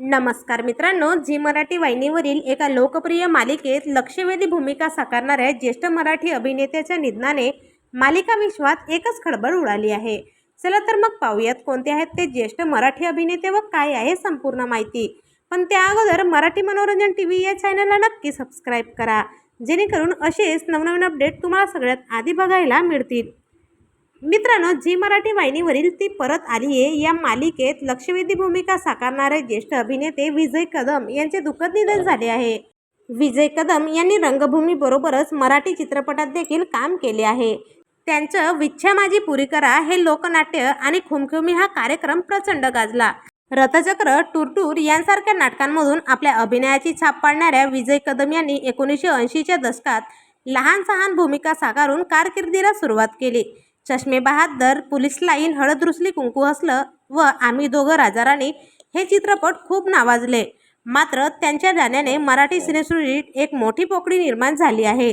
नमस्कार मित्रांनो झी मराठी वाहिनीवरील एका लोकप्रिय मालिकेत लक्षवेधी भूमिका साकारणाऱ्या ज्येष्ठ मराठी अभिनेत्याच्या निधनाने मालिका विश्वात एकच खळबळ उडाली आहे. चला तर मग पाहूयात कोणते आहेत ते ज्येष्ठ मराठी अभिनेते व काय आहे संपूर्ण माहिती. पण त्या अगोदर मराठी मनोरंजन टी व्ही या चॅनलला नक्की सबस्क्राईब करा. जेणेकरून असेच नवनवीन अपडेट तुम्हाला सगळ्यात आधी बघायला मिळतील. मित्रांनो झी मराठी वाहिनीवरील ती परत आली आहे या मालिकेत लक्षवेधी भूमिका साकारणारे ज्येष्ठ अभिनेते विजय कदम यांचे दुःखद निधन झाले आहे. विजय कदम यांनी रंगभूमीबरोबरच मराठी चित्रपटात देखील काम केले आहे. त्यांचं विच्छा माझी पुरी करा हे लोकनाट्य आणि खुमखुमी हा कार्यक्रम प्रचंड गाजला. रथचक्र टूरटूर यांसारख्या नाटकांमधून आपल्या अभिनयाची छाप पाडणाऱ्या विजय कदम यांनी एकोणीसशे ऐंशीच्या दशकात लहान सहान भूमिका साकारून कारकिर्दीला सुरुवात केली. चष्मे बहादर पोलीस लाईन हळद रुसली कुंकू हसलं व आम्ही दोघं राजाराणी हे चित्रपट खूप नावाजले. मात्र त्यांच्या जाण्याने मराठी सिनेसृष्टीत एक मोठी पोकळी निर्माण झाली आहे.